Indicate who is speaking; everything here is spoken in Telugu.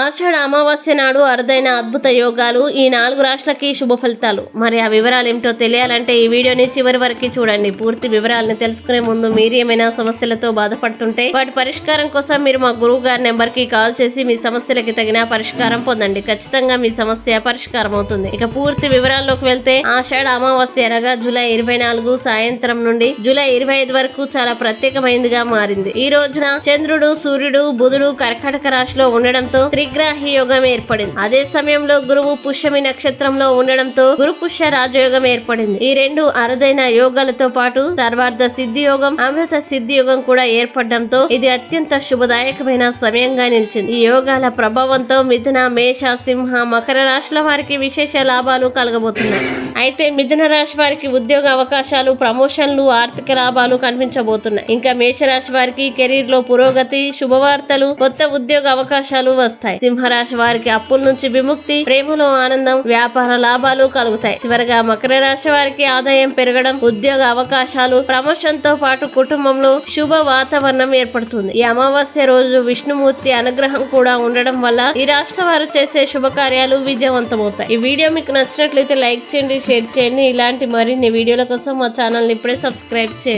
Speaker 1: ఆషాఢ అమావాస్య నాడు అరుదైన అద్భుత యోగాలు ఈ నాలుగు రాష్ట్రాలకి శుభ ఫలితాలు. మరి ఆ వివరాలు ఏమిటో తెలియాలంటే ఈ వీడియోని చివరి వరకు చూడండి. పూర్తి వివరాలను తెలుసుకునే ముందు మీరు ఏమైనా సమస్యలతో బాధపడుతుంటే వాటి పరిష్కారం కోసం మీరు మా గురువు గారి నెంబర్కి కాల్ చేసి మీ సమస్యలకి తగిన పరిష్కారం పొందండి. ఖచ్చితంగా మీ సమస్య పరిష్కారం అవుతుంది. ఇక పూర్తి వివరాల్లోకి వెళ్తే ఆషాఢ అమావాస్య అనగా జూలై ఇరవై నాలుగు సాయంత్రం నుండి జూలై ఇరవై ఐదు వరకు చాలా ప్రత్యేకమైనదిగా మారింది. ఈ రోజున చంద్రుడు సూర్యుడు బుధుడు కర్కాటక రాశిలో ఉండడంతో త్రిగ్రాహి యోగం ఏర్పడింది. అదే సమయంలో గురువు పుష్యమి నక్షత్రంలో ఉండడంతో గురు పుష్య రాజయోగం ఏర్పడింది. ఈ రెండు అరుదైన యోగాలతో పాటు సర్వార్థ సిద్ధి యోగం అమృత సిద్ధి యోగం కూడా ఏర్పడడంతో ఇది అత్యంత శుభదాయకమైన సమయంగా నిలిచింది. ఈ యోగాల ప్రభావంతో మిథున మేష సింహ మకర రాశుల వారికి విశేష లాభాలు కలగబోతున్నాయి. అయితే మిథున రాశి వారికి ఉద్యోగ అవకాశాలు ప్రమోషన్లు ఆర్థిక లాభాలు కనిపించబోతున్నాయి. ఇంకా మేషరాశి వారికి కెరీర్లో పురోగతి శుభవార్తలు కొత్త ఉద్యోగ అవకాశాలు వస్తాయి. సింహరాశి వారికి అప్పుల నుంచి విముక్తి ప్రేమలో ఆనందం వ్యాపార లాభాలు కలుగుతాయి. చివరగా మకర రాశి వారికి ఆదాయం పెరగడం ఉద్యోగ అవకాశాలు ప్రమోషన్తో పాటు కుటుంబంలో శుభ వాతావరణం ఏర్పడుతుంది. ఈ అమావాస్య రోజు విష్ణుమూర్తి అనుగ్రహం కూడా ఉండడం వల్ల ఈ రాష్ట్ర వారు చేసే శుభకార్యాలు విజయవంతమవుతాయి. ఈ వీడియో మీకు నచ్చినట్లయితే లైక్ చేయండి షేర్ చేయండి. ఇలాంటి మరిన్ని వీడియోల కోసం మా ఛానల్ని ఇప్పుడే సబ్స్క్రైబ్ చేయండి.